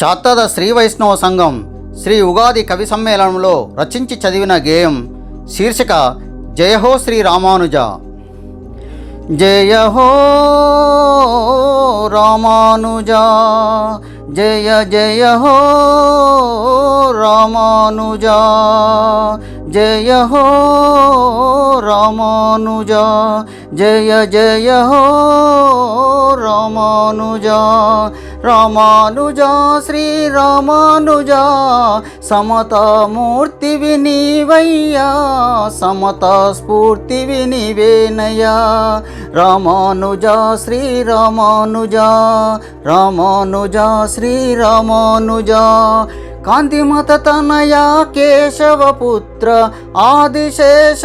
చాత్తద శ్రీ వైష్ణవ సంఘం శ్రీ ఉగాది కవి సమ్మేళనంలో రచించి చదివిన గేయం శీర్షిక జయహో శ్రీ రామానుజ. జయహో రామానుజ జయ జయహో హో రామానుజ జయ హో రామానుజ జయ జయ హో రామానుజ రామానుజ శ్రీ రామానుజ సమతామూర్తివి వినివయ్యా సమతా స్ఫూర్తి వినివేనయ్యా రామానుజ శ్రీ రామానుజ రామానుజ శ్రీ రామానుజ కాంతిమత తనయ కేశవపుత్ర ఆదిశేషావతార.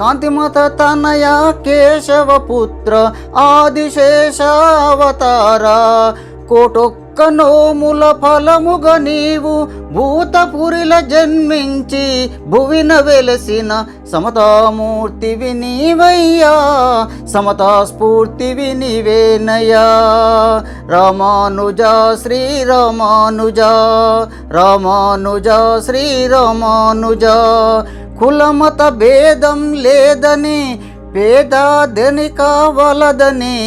కాంతిమత తనయ కేశవపుత్ర ఆదిశేషావతార. కోటొక్క నోముల ఫలముగ నీవు భూతపురిల జన్మించి భువిన వెలసిన సమతామూర్తివి నీవయ్యా సమతా స్ఫూర్తివి నీవేనయ్యా రామానుజ శ్రీ రామానుజ రామానుజ శ్రీ రామానుజ. కులమత భేదం లేదని పేదాదని కావలదని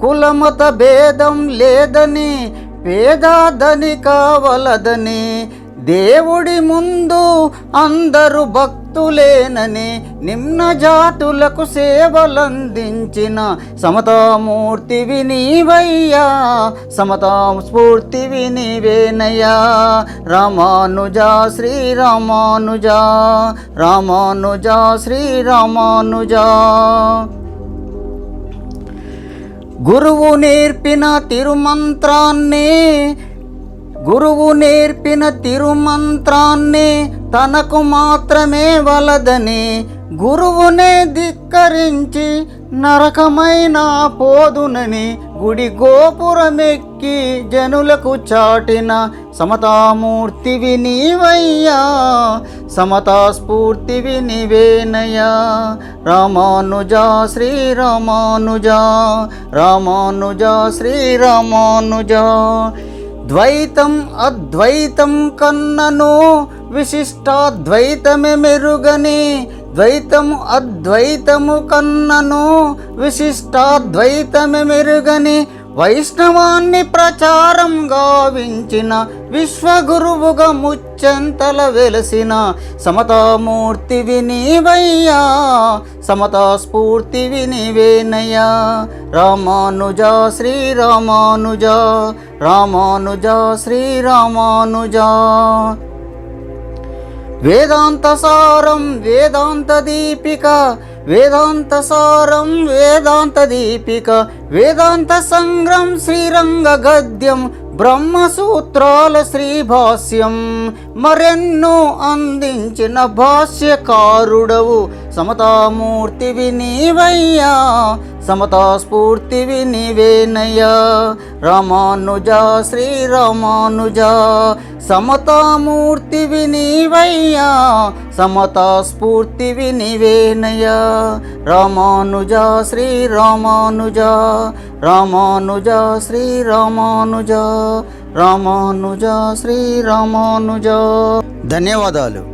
కులమత భేదం లేదని పేదాదని కావలదని దేవుడి ముందు అందరు భక్తులేనని నిమ్న జాతులకు సేవలందించిన సమతామూర్తివి నీవయ్యా సమతా స్ఫూర్తివి నీవేనయ్యా రామానుజ శ్రీ రామానుజ రామానుజ శ్రీ రామానుజ గురువు నేర్పిన తిరుమంత్రాన్ని గురువు నేర్పిన తిరుమంత్రాన్ని తనకు మాత్రమే వలదని గురువునే ధిక్కరించి నరకమైన పోదునని గుడి గోపురమెక్కి జనులకు చాటిన సమతామూర్తివి నీవయ్యా సమతా స్ఫూర్తివి నీవేనయ్యా. రామానుజ శ్రీ శ్రీరామానుజా రామానుజ శ్రీ ద్వైతం అద్వైతం కన్నను విశిష్టాద్వైతమే మెరుగని ద్వైతము అద్వైతము కన్నను విశిష్టాద్వైతమే మెరుగని వైష్ణవాన్ని ప్రచారం గావించిన విశ్వగురువుగా ముచ్చెంతల వెలసిన సమతామూర్తి వినివయ్యా సమతా స్ఫూర్తి వినివేనయ్యా. రామానుజ శ్రీ రామానుజ రామానుజ శ్రీ రామానుజ వేదాంత సారం వేదాంత దీపిక వేదాంత సారం వేదాంత దీపిక వేదాంత సంగ్రం శ్రీరంగ గద్యం బ్రహ్మసూత్రాల శ్రీభాష్యం మరెన్నో అందించిన భాష్యకారుడవు. సమతామూర్తివి నీవయ్యా సమతా స్ఫూర్తివి నీవేనయ్యా రామానుజ శ్రీ రామానుజ సమతామూర్తివి నీవయ్యా సమతా స్ఫూర్తివి నీవేనయ్యా రామానుజ శ్రీ రామానుజ రామానుజ శ్రీ రామానుజ రామానుజ శ్రీ రామానుజ. ధన్యవాదాలు.